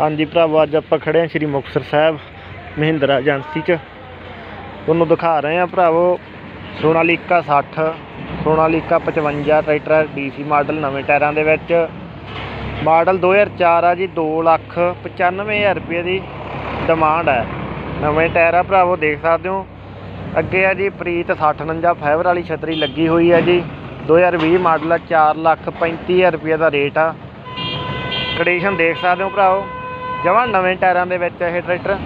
ਹਾਂਜੀ ਭਰਾਵੋ, ਅੱਜ ਆਪਾਂ ਖੜੇ ਹਾਂ ਸ਼੍ਰੀ ਮੁਕਤਸਰ ਸਾਹਿਬ ਮਹਿੰਦਰਾ ਏਜੰਸੀ 'ਚ। ਤੁਹਾਨੂੰ ਦਿਖਾ ਰਹੇ ਹਾਂ ਭਰਾਵੋ, Sonalika 60 Sonalika 55 tractor DC model ਨਵੇਂ ਟਾਇਰਾਂ ਦੇ ਵਿੱਚ। ਮਾਡਲ 2004 ਆ ਜੀ 2 ਲੱਖ 95000 ਰੁਪਏ ਦੀ ਡਿਮਾਂਡ ਹੈ। ਨਵੇਂ ਟਾਇਰ ਆ ਭਰਾਵੋ, ਦੇਖ ਸਕਦੇ ਹੋ। ਅੱਗੇ ਆ ਜੀ, ਪ੍ਰੀਤ 6049 ਫਾਈਬਰ ਵਾਲੀ ਛਤਰੀ ਲੱਗੀ ਹੋਈ ਹੈ ਜੀ। 2020 ਮਾਡਲ ਆ 4 ਲੱਖ 35000 ਰੁਪਏ ਦਾ ਰੇਟ ਆ। ਕੰਡੀਸ਼ਨ ਦੇਖ ਸਕਦੇ ਹੋ ਭਰਾਵੋ। ਜਮਾਂ ਨਵੇਂ ਟਾਇਰਾਂ ਦੇ ਵਿੱਚ ਇਹ ਟਰੈਕਟਰ,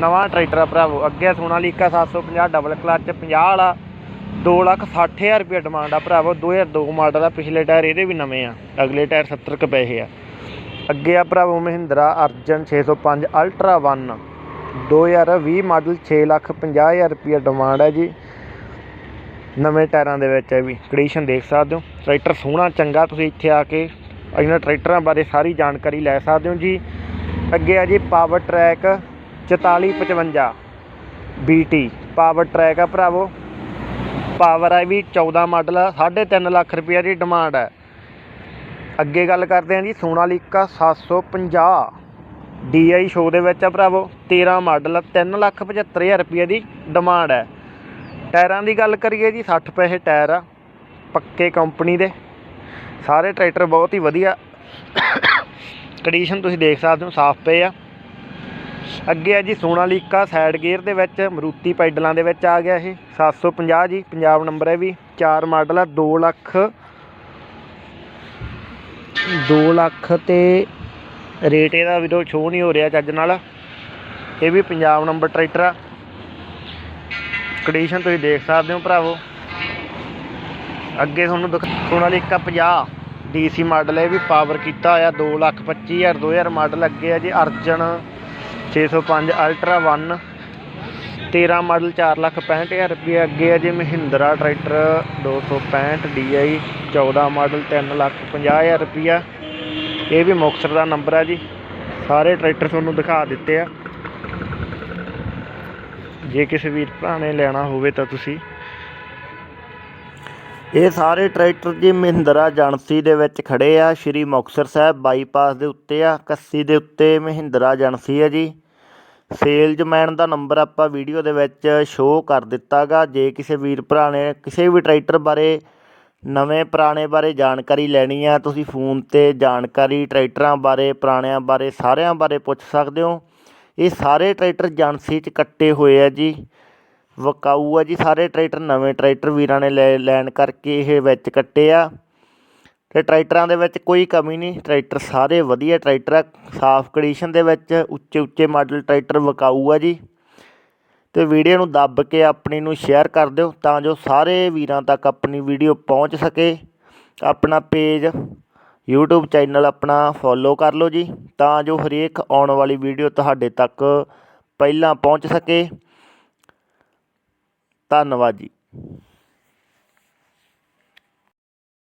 ਨਵਾਂ ਟਰੈਕਟਰ ਆ ਭਰਾਵੋ, ਅੱਗੇ ਸੋਨਾਲੀਕਾ 750 ਡਬਲ ਕਲਚ 50 ਵਾਲਾ 2 ਲੱਖ 60000 ਰੁਪਏ ਡਿਮਾਂਡ ਆ ਭਰਾਵੋ 2002 ਮਾਡਲ ਆ, ਪਿਛਲੇ ਟਾਇਰ ਇਹਦੇ ਵੀ ਨਵੇਂ ਆ, ਅਗਲੇ ਟਾਇਰ 70 ਕੁ ਪੈਸੇ ਆ। ਅੱਗੇ ਆ ਭਰਾਵੋ ਮਹਿੰਦਰਾ ਅਰਜਨ 605 ਅਲਟਰਾ 1 2020 ਮਾਡਲ 6 ਲੱਖ 50000 ਰੁਪਏ ਡਿਮਾਂਡ ਹੈ ਜੀ। ਨਵੇਂ ਟਾਇਰਾਂ ਦੇ ਵਿੱਚ ਹੈ ਵੀ ਕੰਡੀਸ਼ਨ ਦੇਖ ਸਕਦੇ ਹੋ, ਟਰੈਕਟਰ ਸੋਹਣਾ ਚੰਗਾ, ਤੁਸੀਂ ਇੱਥੇ ਆ ਕੇ ਇਹਨਾਂ ਟਰੈਕਟਰਾਂ ਬਾਰੇ ਸਾਰੀ ਜਾਣਕਾਰੀ ਲੈ ਸਕਦੇ ਹੋ ਜੀ। ਅੱਗੇ ਆ ਜੀ power track 4455 BT power track ਆ ਭਰਾਵੋ। ਪਾਵਰ ਆ ਵੀ 14 ਮਾਡਲ ਆ 3.5 ਲੱਖ ਰੁਪਏ ਦੀ ਡਿਮਾਂਡ ਹੈ ਅੱਗੇ ਗੱਲ ਕਰਦੇ ਹਾਂ ਜੀ ਸੋਨਾਲੀਕਾ 750 DI ਸ਼ੋ ਦੇ ਵਿੱਚ ਆ ਭਰਾਵੋ 13 ਮਾਡਲ ਆ 3 ਲੱਖ 75000 ਰੁਪਏ ਦੀ ਡਿਮਾਂਡ ਹੈ ਟਾਇਰਾਂ ਦੀ ਗੱਲ ਕਰੀਏ ਜੀ 60 ਪੈਸੇ ਟਾਇਰ ਆ, ਪੱਕੇ ਕੰਪਨੀ ਦੇ। ਸਾਰੇ ਟਰੈਕਟਰ ਬਹੁਤ ਹੀ ਵਧੀਆ। ਕੰਡੀਸ਼ਨ ਤੁਸੀਂ ਦੇਖ ਸਕਦੇ ਹੋ, ਸਾਫ਼ ਪਏ ਆ। ਅੱਗੇ ਆ ਜੀ, ਸੋਨਾਲੀਕਾ ਸਾਈਡ ਗੇਅਰ ਦੇ ਵਿੱਚ, ਮਰੂਤੀ ਪੈਡਲਾਂ ਦੇ ਵਿੱਚ ਆ ਗਿਆ ਇਹ। 750 ਜੀ, ਪੰਜਾਬ ਨੰਬਰ ਹੈ ਵੀ। ਚਾਰ ਮਾਡਲ ਆ 2 ਲੱਖ 2 ਲੱਖ ਤੇ ਰੇਟ ਇਹਦਾ ਵੀਰੋ ਸ਼ੋ ਨਹੀਂ ਹੋ ਰਿਹਾ ਚੱਜ ਨਾਲ। ਇਹ ਵੀ ਪੰਜਾਬ ਨੰਬਰ ਟਰੈਕਟਰ ਆ। ਕੰਡੀਸ਼ਨ ਤੁਸੀਂ ਦੇਖ ਸਕਦੇ ਹੋ ਭਰਾਵੋ। ਅੱਗੇ ਤੁਹਾਨੂੰ ਦਿਖਾ ਸੋਨਾਲੀਕਾ 50 ਡੀਸੀ ਮਾਡਲ ਹੈ ਇਹ ਵੀ ਪਾਵਰ ਕੀਤਾ ਹੋਇਆ 2 ਲੱਖ 25000 2000 ਮਾਡਲ ਅੱਗੇ ਹੈ ਜੀ, ਅਰਜਨ 605 ਅਲਟਰਾ 1 13 ਮਾਡਲ 4 ਲੱਖ 65000 ਰੁਪਏ ਅੱਗੇ ਹੈ ਜੀ, Mahindra tractor 265 DI 14 model 3 lakh 50000 ਰੁਪਿਆ ਇਹ ਵੀ ਮੁਕਤਸਰ ਦਾ ਨੰਬਰ ਹੈ ਜੀ। ਸਾਰੇ ਟਰੈਕਟਰ ਤੁਹਾਨੂੰ ਦਿਖਾ ਦਿੱਤੇ ਆ। ਜੇ ਕਿਸੇ ਵੀਰ ਭਰਾ ਨੇ ਲੈਣਾ ਹੋਵੇ ਤਾਂ ਤੁਸੀਂ ਇਹ ਸਾਰੇ ਟਰੈਕਟਰ ਜੀ ਮਹਿੰਦਰਾ ਏਜੰਸੀ ਦੇ ਵਿੱਚ ਖੜੇ ਆ, ਸ਼੍ਰੀ ਮੁਕਤਸਰ ਸਾਹਿਬ ਬਾਈਪਾਸ ਦੇ ਉੱਤੇ ਆ, ਕੱਸੀ ਦੇ ਉੱਤੇ ਮਹਿੰਦਰਾ ਏਜੰਸੀ ਹੈ ਜੀ। ਸੇਲਜ਼ਮੈਨ ਦਾ ਨੰਬਰ ਆਪਾਂ ਵੀਡੀਓ ਦੇ ਵਿੱਚ ਸ਼ੋਅ ਕਰ ਦਿੱਤਾਗਾ। ਜੇ ਕਿਸੇ ਵੀਰ ਭਰਾ ਨੇ ਕਿਸੇ ਵੀ ਟਰੈਕਟਰ ਬਾਰੇ, ਨਵੇਂ ਪੁਰਾਣੇ ਬਾਰੇ ਜਾਣਕਾਰੀ ਲੈਣੀ ਆ, ਤੁਸੀਂ ਫੋਨ ਤੇ ਜਾਣਕਾਰੀ ਟਰੈਕਟਰਾਂ ਬਾਰੇ, ਪੁਰਾਣਿਆਂ ਬਾਰੇ, ਸਾਰਿਆਂ ਬਾਰੇ ਪੁੱਛ ਸਕਦੇ ਹੋ। ਇਹ ਸਾਰੇ ਟਰੈਕਟਰ ਏਜੰਸੀ 'ਚ ਕੱਟੇ ਹੋਏ ਆ ਜੀ। ਵਿਕਾਊ ਆ ਜੀ, ਸਾਰੇ ਟਰੈਕਟਰ ਨਵੇਂ ਟਰੈਕਟਰ ਵੀਰਾਂ ਨੇ ਲੈ, ਲੈਣ ਕਰਕੇ ਇਹ ਵਿੱਚ ਕੱਟੇ ਆ। ਅਤੇ ਟਰੈਕਟਰਾਂ ਦੇ ਵਿੱਚ ਕੋਈ ਕਮੀ ਨਹੀਂ, ਟਰੈਕਟਰ ਸਾਰੇ ਵਧੀਆ ਟਰੈਕਟਰ ਆ। ਸਾਫ਼ ਕੰਡੀਸ਼ਨ ਦੇ ਵਿੱਚ ਉੱਚੇ ਉੱਚੇ ਮਾਡਲ ਟਰੈਕਟਰ ਵਿਕਾਊ ਆ ਜੀ। ਅਤੇ ਵੀਡੀਓ ਨੂੰ ਦੱਬ ਕੇ ਆਪਣੀ ਨੂੰ ਸ਼ੇਅਰ ਕਰ ਦਿਓ ਤਾਂ ਜੋ ਸਾਰੇ ਵੀਰਾਂ ਤੱਕ ਆਪਣੀ ਵੀਡੀਓ ਪਹੁੰਚ ਸਕੇ। ਆਪਣਾ ਪੇਜ YouTube ਚੈਨਲ ਆਪਣਾ ਫੋਲੋ ਕਰ ਲਓ ਜੀ, ਤਾਂ ਜੋ ਹਰੇਕ ਆਉਣ ਵਾਲੀ ਵੀਡੀਓ ਤੁਹਾਡੇ ਤੱਕ ਪਹਿਲਾਂ ਪਹੁੰਚ ਸਕੇ। ਧੰਨਵਾਦ ਜੀ।